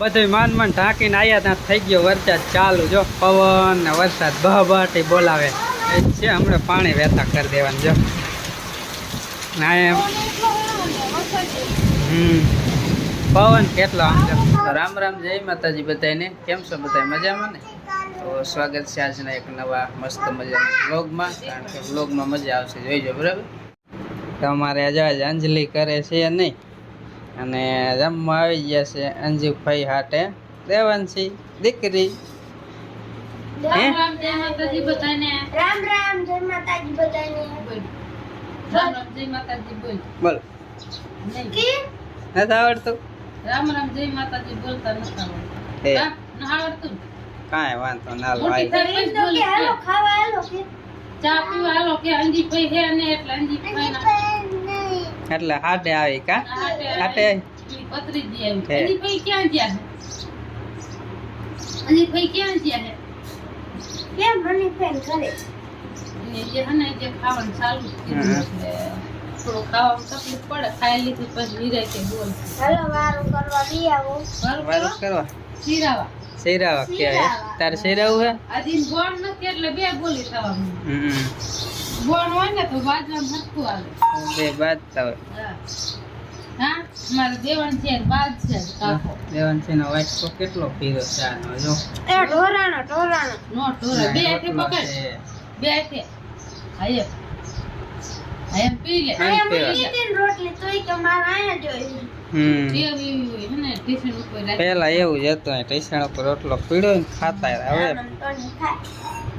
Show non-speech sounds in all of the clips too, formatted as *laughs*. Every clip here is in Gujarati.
બધું માન માન ઢાંકીને આવ્યા ત્યાં થઈ ગયો વરસાદ ચાલુ. જો પવન ને વરસાદ બહબાટી બોલાવે. એ છે હમણાં પાણી વહેતા કરી દેવાનું જો. ના એમ. હમ. પવન કેટલો આમ જો. રામ રામ જય માતાજી બધાને કેમ છો બધા મજામાં ને? તો સ્વાગત છે આજના એક નવા મસ્ત મજાના બ્લોગમાં કારણ કે બ્લોગમાં મજા આવશે જોઈજો બરાબર? તમારે આજે અંજલિ કરે છે નહીં? અને જમવા આવી ગયા છે અંજુભાઈ હાટે. દેવાંશી દીકરી. રામ રામ જય માતાજી બધાને. રામ રામ જય માતાજી બધાને. રામ રામ જય માતાજી બોલ. બોલ. કે નથી આવડતું? રામ રામ જય માતાજી બોલતા નથી આવડતું. એ હા, ના આવડતું? કાંઈ વાંધો ના હાલો. ખાવા હાલો કે. ચા પીવા હાલો કે અંજીભાઈ હે ને એટલે અંજીભાઈ ના નહીં એટલે હાટે આવી કા? હાટે પતરી આવી. પત્રીજી આવી. હે. અંજીભાઈ ક્યાં ગયા છે ભાઈ ક્યાં ગયા છે કેમ મને ફેન કરે ને જે હને જે ખાવાનું ચાલુ થોડો ખાવામાં તકલીફ પડે. ખાઈ લીધું પછી નિરાંતે બોલ. હાલો વારું કરવા બી આવો. વારું કરવા? શીરાવા. શેરાવા કે તારે શેરાવું હે? આજે ગોળ નથી એટલે બે બોલી થવાનું હમ. ગોળ હોય ને તો બાજરામાં હરખું આવે. બે બાદ તો હા? હા? મારે દેવાન છે બાદ છે કાકો. નો વાટકો કેટલો પીરો ચા નો જો. એ ઢોરાનો ઢોરાનો. નો ટોરા બે હાથે પકડ. બે હાથે. આયે આયે પી લે. મને રોટલી તોય કે મારે જોઈ પેલા એવું જ હતું ટેશન ઉપર રોટલો પીડ્યો ને ખાતા હવે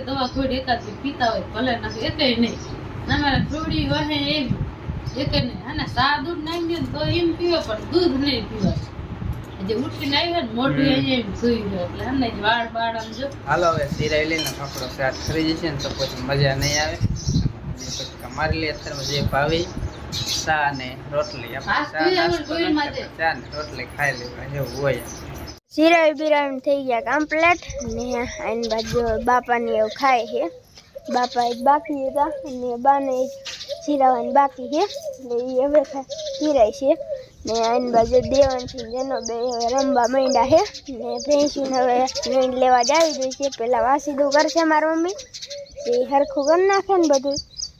દવા કોઈ એકાદ પીતા હોય ભલે ના એકેય નહીં ને અમારે વહે એવી એક નહીં અને સા દૂધ નાખી ને તો એમ પીવે પણ દૂધ નહીં પીવાય જે ઉઠીને આવી ને મોઢું હમ. અહીંયા એમ ગયો. એટલે એમને જ વાળ બાળ આમ જો. હાલો હવે સિરાઈ લઈને કપડો સાત કરી જશે ને તો પછી મજા નહીં આવે. પછી મારી લે અત્યારમાં જે ભાવી ચા ને રોટલી. આપણે ચા તું હવે નાસ્તો જોઈ નથી માજે. કરતા. ચા ને રોટલી ખાઈ લેવા જેવું હોય. સિરાય બિરાય થઈ ગયા કમ્પ્લેટ ને આની બાજુ બાપાને એવું ખાય છે. બાપા એક બાકી હતા અને બાને સિરાવાની બાકી છે. એટલે એ હવે ખા- સિરાય છે. ને આની બાજુ દેવાન છે જેનો બે રમવા માંડ્યા છે. ને ભેંસીને હવે નીંદ લેવા જાવી દઈ છે. પેલા વાસીદું કરશે મારી મમ્મી. એ હરખું કરી નાખે ને બધું.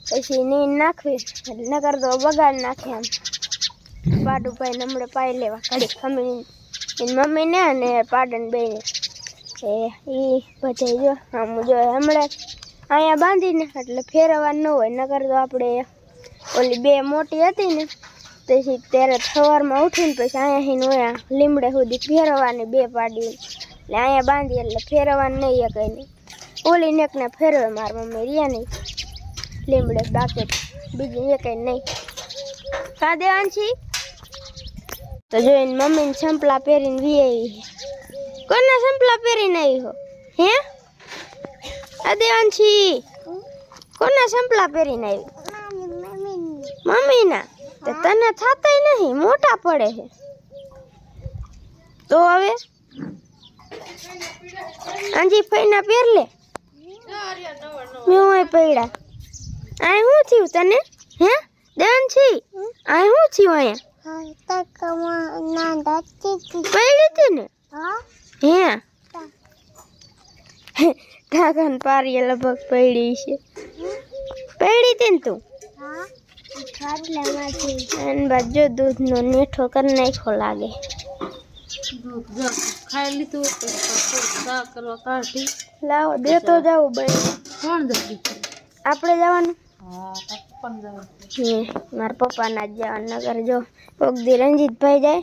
પછી નીંદ નાખવી. એટલે નકર તો બગાડ નાખે આમ પાડું પાઈ નમડે પાઈ લેવા. ઘડી ખમી એની મમ્મીને અને પાડન બેને એ એ બધે જો, આમ જો હમણાં અહીંયા બાંધીને એટલે ફેરવવાનું ન હોય. નકર તો આપણે ઓલી બે મોટી હતી ને પછી ત્યારે સવારમાં ઉઠીને પછી અહીંયાથી ઓયા લીમડે સુધી ફેરવવાની બે પાડી એટલે અહીંયા બાંધી એટલે ફેરવવાની નહીં એ કંઈ નહીં. ઓલી નેકને ફેરવે મારી મમ્મી રહ્યા નહીં. લીમડે બાકી બીજું એક નહીં. કા છી તો જોઈને મમ્મીને સંપલા પહેરીને વી આવી કોના સંપલા પહેરીને આવી હો? હે? આ દેવાંશી, કોના સંપલા પહેરીને આવી? મમ્મીના? તો તને થતાય નહીં, મોટા પડે છે. તો હવે? આંજી ફઈના પહેર લે. મેં પડ્યા આ શું થયું તને? હે? દેવાંશી આ શું થયું અહીંયા? પડી હતી ને? હે? ઢાકણ પારી લગભગ પડી છે. પડી હતી ને તું? અને બાજુ દૂધનો નેઠો કરી નાખો લાગે. દૂધ જો ખાઈ લીધું તો કરવા કાઢી. લાવો દેતો જાવ ભાઈ કોણ જતી? આપણે જવાનું? મારા પપ્પાના જ જવાનું. નગર જો કોક દી રંજીતભાઈ જાય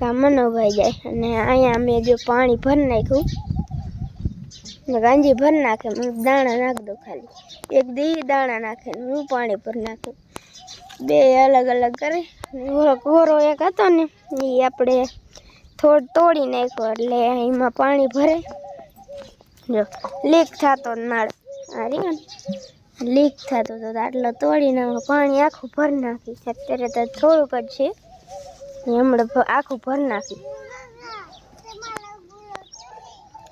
કામ મનોભાઈ જાય. અને અહીંયા અમે જો પાણી ભરી નાખ્યું. ગાંજી ભરી નાખે દાણા નાખ દઉં ખાલી. એક દી દાણા નાખે હું પાણી ભરી નાખું. બે અલગ અલગ કરી. ગોરો એક હતો ને એ આપણે થોડ તોડી નાખ્યો એટલે એમાં પાણી ભરે. જો, લીક થતો નાળ રહ્યો લીક થતો હતો આટલો તોડીને પાણી આખું ભરી નાખી. અત્યારે તો થોડુંક જ છે. હમણાં આખું ભરી નાખી.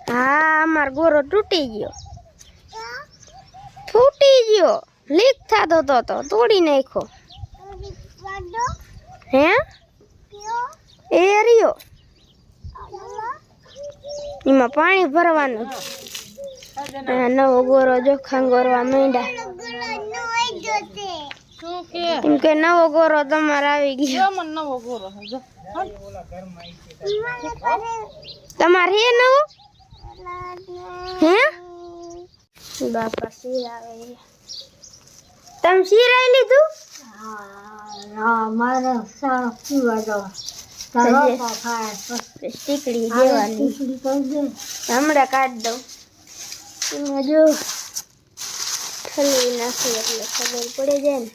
હા, અમારો ગોરો તૂટી ગયો. તૂટી ગયો. લીક થતો હતો તો તોડી નાખ્યો. હે? એ રહ્યો એમાં પાણી ભરવાનું. નવો ગોરો જો ગોરવા માંડ્યા. એમ કે નવો ગોરો તમારે આવી ગયો. તમારે હે નવો? હે? બાપા સિરાવે તમે સિરાઈ લીધું? સ્ટીકડી દેવાની. હમણાં કાઢ દઉં. એમાં જો ઠલવી નાખી એટલે ખબર પડી જાય ને.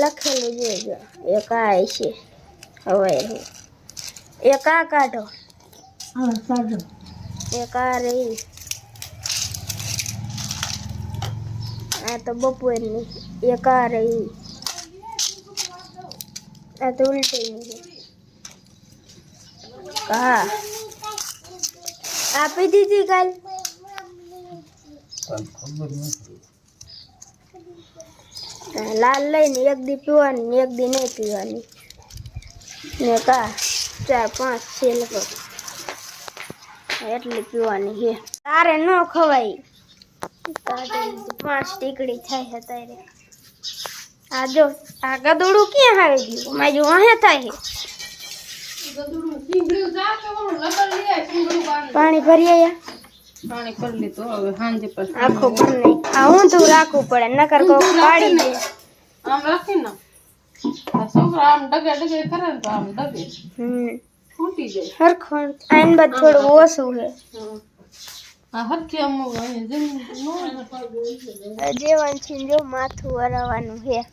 લખેલું જોઈજો એક આ છે. હવે એક આ કાઢો? એક આ રહી? આ તો બપોરની. એક આ રહી? આ તો હા. આપી દીધી કાલ? લાલ લઈને એક દી પીવાની એક દી નહીં પીવાની. ને કા ચાર પાંચ છે લગભગ. એટલી પીવાની છે. તારે ન ખવાય. પાંચ ટીકડી થાય છે તારે આ જો આ ગદોડું ક્યાં આવી ગયું મારી વાહે થાય છે ગધુડું સિંગડું જા કે ઓલું લબર લઈ આય સિંગડું બાંધ પાણી ભરી આયા પાણી કરી લીધું હવે સાંજે પછી આખો ભર નહીં આ ઊંધું રાખવું પડે નકર કોક પાડી દે આમ રાખી ને આ છોકરા આમ ડગે ડગે કરે ને તો આમ ડગે હમ ફૂટી જાય હરખું આઈન બાદ થોડું ઓછું છે છે જો માથું વરાવાનું છે.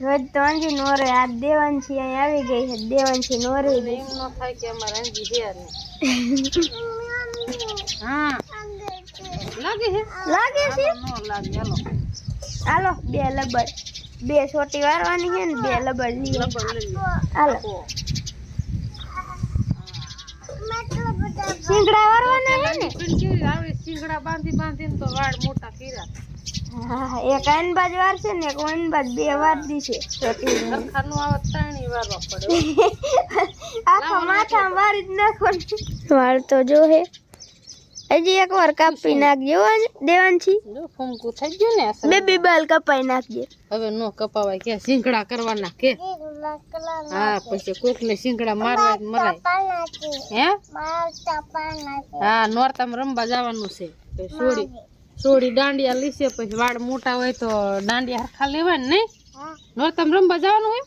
રોજ તો અંજી નોરે આ દેવાન છે અહીં આવી ગઈ છે દેવાન છે નોરે એમ ન થાય કે અમારે અંજી છે *laughs* હા. લાગે છે? લાગે છે? હાલો બે લબડ. બે છોટી વારવાની છે ને બે લઈએ લબર લઈ લે. હાલો. સિંગડા વારવાના છે ને? શીંગડા બાંધી બાંધીને તો વાળ મોટા કર્યા. હા એક આઈન બાજ વાર છે ને એક ઓઈન બાજ બે વાર દી છે. સરખાનું આવે ત્રણેય વારવા પડે. *laughs* આખા માથા મારી જ નાખો વાળ તો જો હે. હજી એક વાર કાપી નાખજો જો ફૂમકું થઈ ગયું ને. બે બે બાલ કપાઈ નાખજે. હવે નો કપાવાય કે સિંગડા કરવાના કે. હા પછી કોક ને સિંગડા મારવા મરાય. હે? હા નોરતામાં રમવા જવાનું છે. સોડી સોડી દાંડિયા લીસે પછી વાળ મોટા હોય તો દાંડિયા હરખા લેવાય ને નોરતામાં રમવા જવાનું હોય?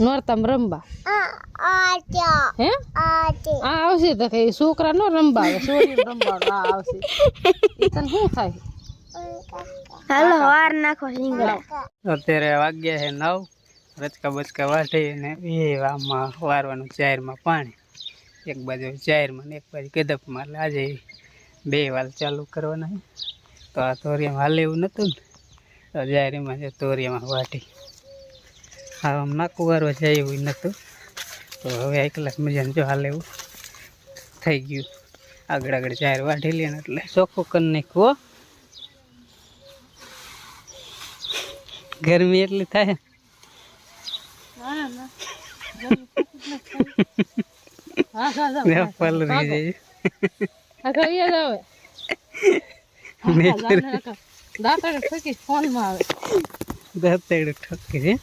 નોરતામાં રમવા. હે? આ આવશે તો કઈ છોકરા નો રમવા આવે રમવા આ આવશે. તને શું થાય? હાલો વાર નાખો સિંગડા અત્યારે વાગ્યા છે નવ. રચકા બચકા વાટી ને એ આમાં વારવાનું ચારમાં પાણી. એક બાજુ ચારમાં ને એક બાજુ કદપમાં એટલે આજે બે વાલ ચાલુ કરવાના તો આ તોરિયામાં હાલે એવું નહોતું ને? તો જાયરીમાં જે તોરિયામાં વાટી હા નાખું વારવા જાય એવું નહોતું તો હવે એક કલાક મજાનું જો હાલે એવું થઈ ગયું. આગળ આગળ ચાર વાઢી લે એટલે ચોખ્ખું કરી નાખવો ગરમી એટલી થાય. હા હા હા ને પલરી જાય દાંતડે ઠોકી ફોનમાં આવે. દાંતેડે ઠોકી છે.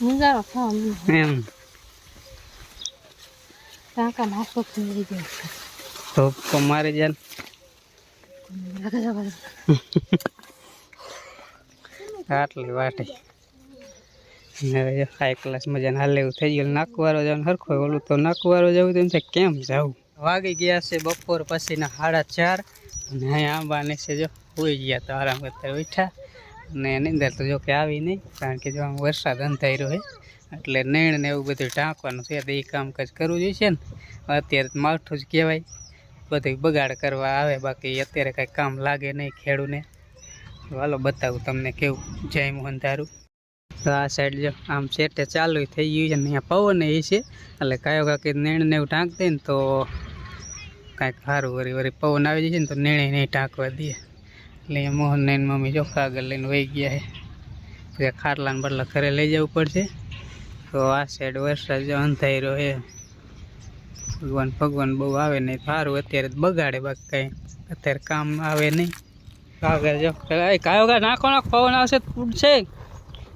મુંજારો ફોન એમ કાકા નાખો થઈ જાય તો તો મારે જાન આટલી વાટી હાઈ ક્લાસ મજાને હાલે એવું થઈ ગયું નાકવારો જવાનું હરખો ઓલું તો નાકવારો જવું તો એમ છે કેમ જવું વાગી ગયા છે બપોર પછીના સાડા ચાર અને અહીંયા આંબા નીચે જો હોઈ ગયા તો આરામ કરતા ઉઠ્યા એની અંદર તો જો કે આવી નહીં, કારણ કે જો આમ વરસાદ અંધાર્યો હોય એટલે નેણ ને એવું બધું ટાંકવાનું છે તો એ કામકાજ કરવું જોઈએ ને. અત્યારે તો માવઠું જ કહેવાય, બધું બગાડ કરવા આવે, બાકી અત્યારે કાંઈ કામ લાગે નહીં ખેડૂને. હાલો બતાવું તમને કેવું, જય મોહન ધારું તો આ સાઈડ જો, આમ સેટે ચાલુ થઈ ગયું છે ને, અહીંયા પવન એ છે, એટલે કાયો કાંકી નેણ ને એવું ટાંક દે ને તો કાંઈક સારું વળી વળી પવન આવી જશે ને, તો નેણે નહીં ટાંકવા દે. એટલે મોહન ને મમ્મી જો કાગળ લઈને વહી ગયા છે. પછી ખાટલાને બદલા ઘરે લઈ જવું પડશે. તો આ સાઈડ વરસાદ જો અંધાઈ રહ્યો છે. ભગવાન ભગવાન બહુ આવે નહીં. સારું અત્યારે બગાડે બાકી કાંઈ. અત્યારે કામ આવે નહીં. કાગળ જો કાયો કા નાખો નાખો, પવન આવશે તો ફૂટશે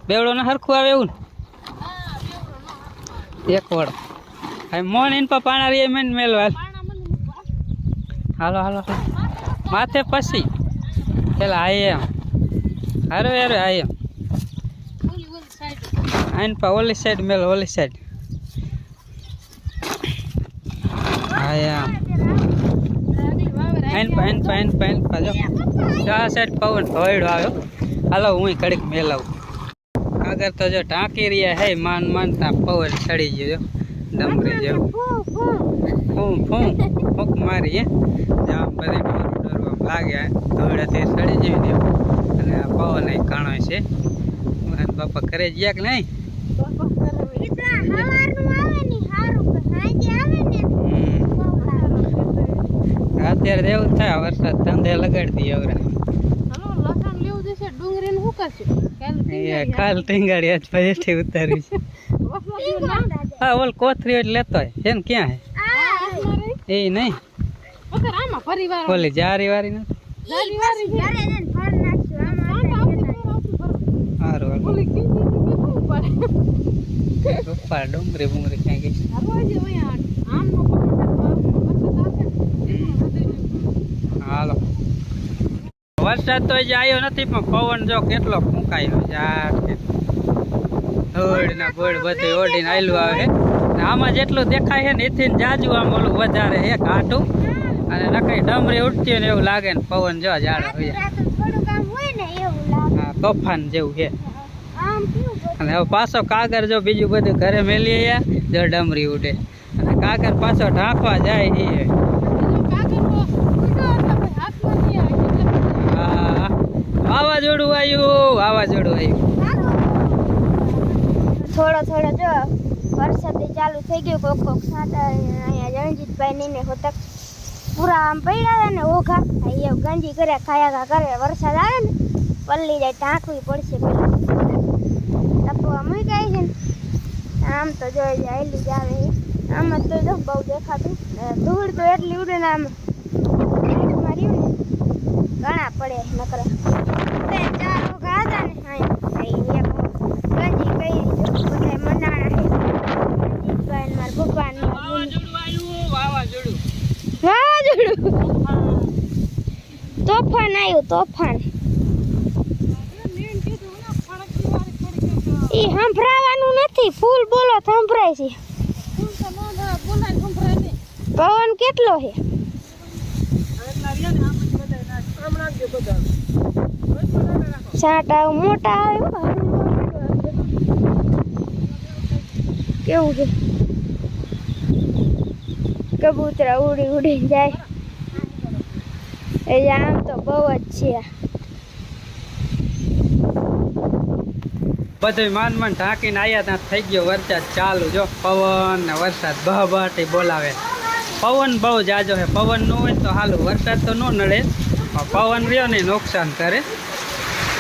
બેવડો ને સરખું આવે એવું એક વડ. હવે મોન એન પર પાણા રે મેન મેલવા હાલો હાલો હાલો. માથે પછી. પેલા આયા એમ. હારો આયા. આઈન પા ઓલી સાઈડ મેલ, ઓલી સાઈડ આયા આઈન પા આઈન પા આઈન પા આઈન પા, જો. સાઈડ પવન ભોયડો આવ્યો. હાલો હું કડીક મેલાવું. આગળ તો જો ટાંકી રહ્યા હે, માન માનતા પવન ચડી ગયો ડમરી જેવું. ફૂં ફૂં ફૂંક મારી, હે. જામ બધે ડોર ધોળેથી સડી જઈ દેવું અને આ પવન એ કાણો છે. બાપા ઘરે ગયા કે નહીં? અત્યારે એવું જ થાય વરસાદ ધંધે લગાડી દઈએ હવે કાલ એ કાલ ટીંગાડી આજ પછી ઉતારી છે હા ઓલ કોથરી લેતો હોય. છે ને ક્યાં હે? એ નહીં? આમાં પરિવાર. ઓલી જારી વારી નથી. જારી વારી છે. સારું હાલો. ઓલી કીધી કે શું પડે રૂપા ડુંગળી બુંગળી ક્યાં ગઈ છે? હવે જે અહીંયા આમનો વરસાદ આવશે ને? હાલો. વરસાદ તો હજી આવ્યો નથી પણ પવન જો કેટલો ફૂંકાયો છે ધૂળ ને ભૂળ બધું ઓઢીને આયલું આવે. આમાં જેટલું દેખાય છે ને એથી જાજુ આમ ઓલું વધારે એક ઘાટું અને નકરી ડમરી ઉડતી હોય ને એવું લાગે ને પવન જો ઝાડ હોય. તોફાન જેવું છે. અને હવે પાછો કાગર જો બીજું બધું ઘરે મેલી આવ્યા જો ડમરી ઉડે. અને કાગર પાછો ઢાંકવા જાય એ વાવાઝોડું આવ્યું વાવાઝોડું આવ્યું. થોડો થોડો જો વરસાદ ચાલુ થઈ ગયો કોક કોક સાંતા અહીંયા રણજીતભાઈ ને હોતક પૂરા આમ પડ્યા હતા ને ઓઘા. અહીંયા ગંજી કર્યા, ખાયા કરે, વરસાદ આવે ને, પલ્લી જાય, ઢાંકવી પડશે પેલા. ટપવા મૂકાય છે ને. આમ તો જોઈ જાય એટલી જ આવે. આમ તો જો બહુ દેખાતું. ધૂળ તો એટલી ઉડે ને આમ. ઘણા પડે નકરે બે ચાર ઓઘા હતા ને અહીંયા એક ગંજી કરી બધા મંડાણા છે રણજીતભાઈ ને મારા પપ્પા ને મારા મમ્મી. વાવાઝોડું વાવાઝોડું તોફાન ઈ સંભળાવાનું નથી. ફૂલ બોલો સંભળાય છે. પવન કેટલો છે? સાટા મોટા આવે. કેવું છે? કબૂતરા ઉડી ઉડી જાય. એ આમ તો બહુ જ છે. બધું માન માન ઢાંકીને આવ્યા ત્યાં થઈ ગયો વરસાદ ચાલુ. જો પવન ને વરસાદ બહબટી બોલાવે. પવન બહુ જાજો છે પવન ન હોય તો હાલું, વરસાદ તો ન નડે. પણ પવન રહ્યો ને નુકસાન કરે.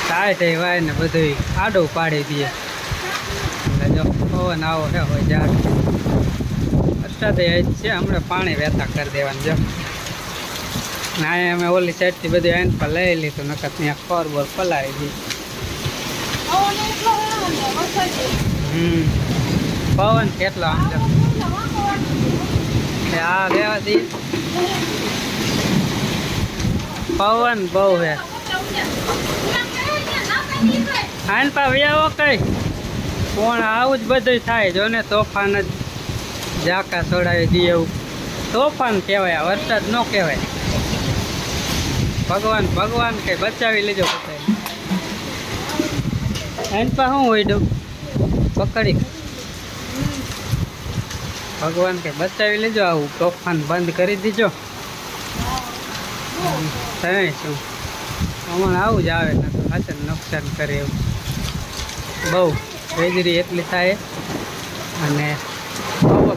થાય થઈ વાય ને બધું આડું પાડી દે. એટલે જો પવન આવો છે હોય જાડ વરસાદ છે, હમણાં પાણી વહેતા કરી દેવાનું. જો ને અમે ઓલી સાઈડથી બધું એન પર લઈ લીધું, નકર ત્યાં ખોર બોર પલાવી દીધી પવન કેટલો જો એ આ લેવા પવન બહુ હે. આઈન પા વ્યાવો કઈ. પણ આવું જ બધું થાય જો ને તોફાન જ ઝાકા છોડાવી દે એવું. તોફાન કહેવાય વરસાદ ન કહેવાય. ભગવાન ભગવાન કઈ બચાવી લેજો બધાને એન પા શું હોય ડું પકડી. ભગવાન કે બચાવી લેજો, આવું તોફાન બંધ કરી દીજો. થાય શું? હમણાં આવું જ આવે, ને તો સાચે નુકસાન કરે એવું. બહુ વેજરી એટલી થાય. અને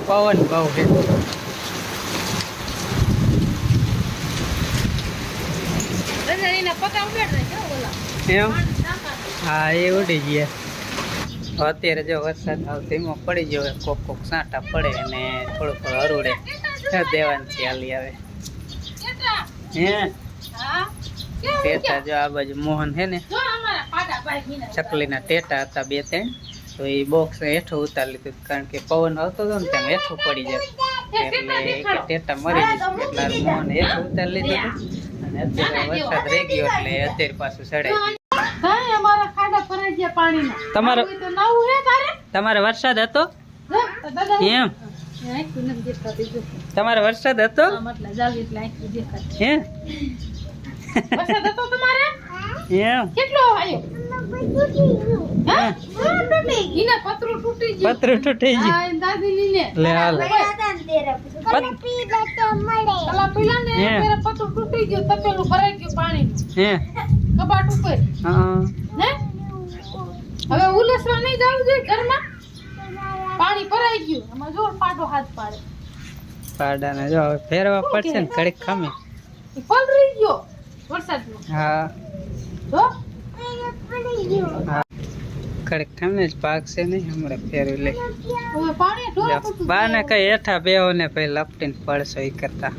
પવન બહુ છે રજાઈના પકા ઉડાડ દે કેવો બોલા એમ હા એ ઉડી ગયા. અત્યારે જો વરસાદ આવે ધીમો પડી ગયો કોક કોક સાંટા પડે અને થોડું થોડું હરુડે દેવાનથી હાલી આવે. હે? હા? ટેટા જો આ બાજુ મોહન છે ને ચકલીના ટેટા હતા બે ત્રણ તો એ બોક્સ હેઠું ઉતારી લીધું કારણ કે પવન આવતો હતો ને ત્યાં હેઠું પડી જાય એટલે ટેટા મરી જાય એટલે મોહન હેઠું ઉતારી લીધું વરસાદ રહી ગયો એટલે અત્યારે પાછું પાણીના. તમારો- તમારે વરસાદ હતો? એમ. તમારે વરસાદ હતો. હે એમ. કેટલો આવ્યો? પતરું તૂટી ગયું. લે હાલ. પતરું તૂટી તપેલું ભરાઈ ગયું પાણી હે. કબાટ ઉપર. હા. હે? હવે ઉલસવા નહીં જવું જોઈએ ઘરમાં? પાણી ભરાઈ ગયું. એમાં જો પાટો હાથ પાડે. પાડાને જો હવે ફેરવા પડશે ને કડક ખામે. એ પલળી ગયો વરસાદનો હા. જો. હા ઘડીક જ પાકશે નહીં હમણાં ફેરવી લે પાણી બા ને કઈ હેઠા બેહો ને પછી લપટીને પડશો એ કરતા.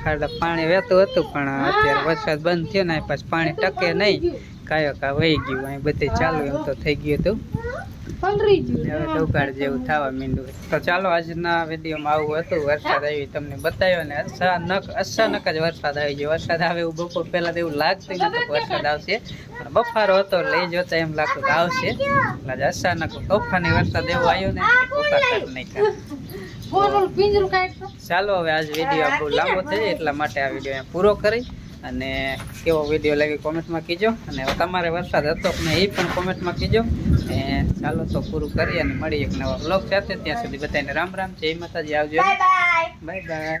ખાડા પાણી વહેતું હતું પણ અત્યારે વરસાદ બંધ થયો ને પછી પાણી ટકે નહીં. કાયો કા વહી ગયું અહીં બધે ચાલુ એમ તો થઈ ગયું હતું. હવે ગયું ડુગાડ જેવું થવા માંડ્યું તો ચાલો આજના વિડીયોમાં આવું હતું. વરસાદ આવી તમને બતાવ્યો ને અચાનક અચાનક જ વરસાદ આવી ગયો. વરસાદ આવે એવું બપોર પહેલાં તો એવું લાગતું નહીં કે વરસાદ આવશે. પણ બફારો હતો એ જોતા એમ લાગતું કે આવશે. એટલે જ અચાનક તોફાની વરસાદ એવો આવ્યો ને કે નહીં ચાલો હવે આજ વીડિયો બહુ લાંબો થઈ એટલા માટે આ વીડિયો પૂરો કરી. અને કેવો વીડિયો લાગ્યો કોમેન્ટમાં કીજો. અને તમારે વરસાદ હતો કે એ પણ કોમેન્ટમાં કીજો. અને ચાલો તો પૂરું કરી અને મળી એક નવા બ્લોગ સાથે. ત્યાં સુધી બધાને રામ રામ. જય માતાજી. આવજો. Bye bye